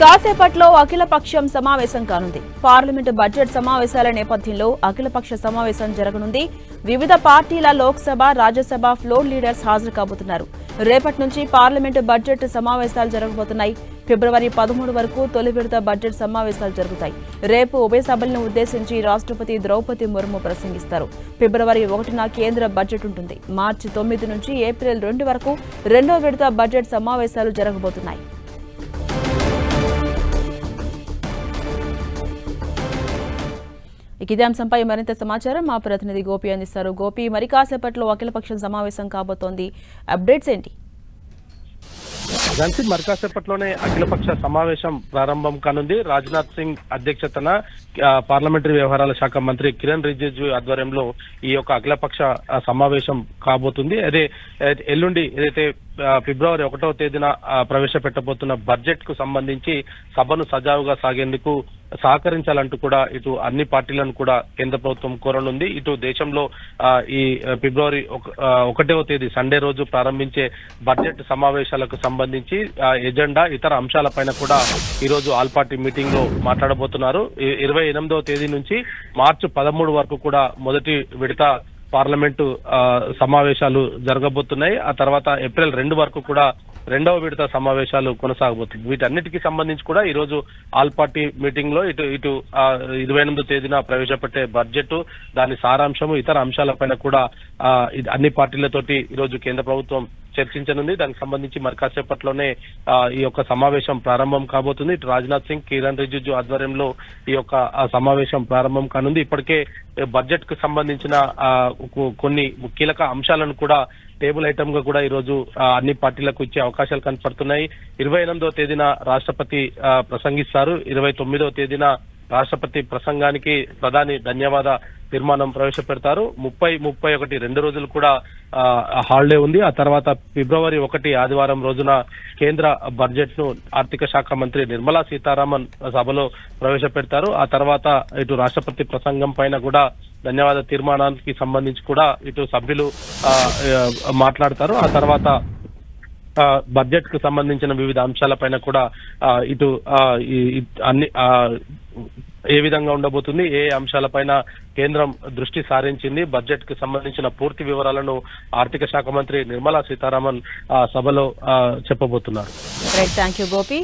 కాసేపట్లో అఖిలపక్షం సమావేశం కానుంది. పార్లమెంటు బడ్జెట్ సమావేశాల నేపథ్యంలో అఖిలపక్ష సమావేశం జరగనుంది. వివిధ పార్టీల లోక్సభ రాజ్యసభ ఫ్లోర్ లీడర్స్ హాజరు కాబోతున్నారు. రేపటి నుంచి పార్లమెంటు బడ్జెట్ సమావేశాలు జరగబోతున్నాయి. ఫిబ్రవరి పదమూడు వరకు తొలి విడత బడ్జెట్ సమావేశాలు జరుగుతాయి. రేపు ఉభయ సభలను ఉద్దేశించి రాష్ట్రపతి ద్రౌపది ముర్ము ప్రసంగిస్తారు. ఫిబ్రవరి ఒకటిన కేంద్ర బడ్జెట్ ఉంటుంది. మార్చి తొమ్మిది నుంచి ఏప్రిల్ రెండు వరకు రెండో విడత బడ్జెట్ సమావేశాలు జరగబోతున్నాయి. ఇక ఇదే అంశంపై మరింత సమాచారం మా ప్రతినిధి గోపి అందిస్తారు. గోపి మరి కాసేపట్లో అఖిలపక్షం సమావేశం కాబోతోంది. అప్డేట్స్ ఏంటి? ఝాన్సీ మరికాసేపట్లోనే అఖిలపక్ష సమావేశం ప్రారంభం కానుంది. రాజ్నాథ్ సింగ్ అధ్యక్షతన పార్లమెంటరీ వ్యవహారాల శాఖ మంత్రి కిరణ్ రిజిజు ఆధ్వర్యంలో ఈ యొక్క అఖిలపక్ష సమావేశం కాబోతుంది. అదే ఎల్లుండి ఏదైతే ఫిబ్రవరి ఒకటవ తేదీన ప్రవేశపెట్టబోతున్న బడ్జెట్కు సంబంధించి సభను సజావుగా సాగేందుకు సహకరించాలంటూ కూడా ఇటు అన్ని పార్టీలను కూడా కేంద్ర ప్రభుత్వం కోరనుంది. ఇటు దేశంలో ఈ ఫిబ్రవరి ఒక- ఒకటవ తేదీ సండే రోజు ప్రారంభించే బడ్జెట్ సమావేశాలకు సంబంధించి ఎజెండా ఇతర అంశాలపైన కూడా ఈ రోజు ఆల్ పార్టీ మీటింగ్లో మాట్లాడబోతున్నారు ఇరవై ఎనిమిదవ తేదీ నుంచి మార్చి పదమూడు వరకు కూడా మొదటి విడత పార్లమెంటు ఆ, సమావేశాలు జరగబోతున్నాయి. ఆ తర్వాత ఏప్రిల్ రెండు వరకు కూడా రెండవ విడత సమావేశాలు కొనసాగబోతుంది వీటన్నిటికీ సంబంధించి కూడా ఈ రోజు ఆల్ పార్టీ మీటింగ్లో ఇటు ఇటు ఆ, ఇరవై ఎనిమిదో తేదీన ప్రవేశపెట్టే బడ్జెట్ దాని సారాంశము ఇతర అంశాలపైన కూడా ఆ, అన్ని పార్టీలతోటి ఈ రోజు కేంద్ర ప్రభుత్వం చర్చించనుంది. దానికి సంబంధించి మరి కాసేపట్లోనే ఆ, ఈ యొక్క సమావేశం ప్రారంభం కాబోతుంది. ఇటు రాజ్నాథ్ సింగ్ కిరణ్ రిజిజు ఆధ్వర్యంలో ఈ యొక్క సమావేశం ప్రారంభం కానుంది. ఇప్పటికే బడ్జెట్కు సంబంధించిన ఆ, కొన్ని కీలక అంశాలను కూడా టేబుల్ ఐటమ్గా కూడా ఈ రోజు అన్ని పార్టీలకు ఇచ్చే అవకాశాలు కనపడుతున్నాయి. ఇరవై ఎనిమిదో తేదీన రాష్ట్రపతి ఆ, ప్రసంగిస్తారు. ఇరవై తొమ్మిదో తేదీన రాష్ట్రపతి ప్రసంగానికి ప్రధాని ధన్యవాద తీర్మానం ప్రవేశపెడతారు. ముప్పై ముప్పై ఒకటి రెండు రోజులు కూడా ఆ, హాలిడే ఉంది. ఆ తర్వాత ఫిబ్రవరి ఒకటి ఆదివారం రోజున కేంద్ర బడ్జెట్ను ఆర్థిక శాఖ మంత్రి నిర్మలా సీతారామన్ సభలో ప్రవేశపెడతారు. ఆ తర్వాత ఇటు రాష్ట్రపతి ప్రసంగం పైన కూడా ధన్యవాద తీర్మానానికి సంబంధించి కూడా ఇటు సభ్యులు ఆ, మాట్లాడతారు. ఆ తర్వాత ఆ, బడ్జెట్కు సంబంధించిన వివిధ అంశాలపైన కూడా ఆ, ఇటు ఆ, అన్ని ఆ, ఏ విధంగా ఉండబోతుంది ఏ అంశాలపైన కేంద్రం దృష్టి సారించింది బడ్జెట్కు సంబంధించిన పూర్తి వివరాలను ఆర్థిక శాఖ మంత్రి నిర్మలా సీతారామన్ ఆ, సభలో ఆ, చెప్పబోతున్నారు. Thank you Gopi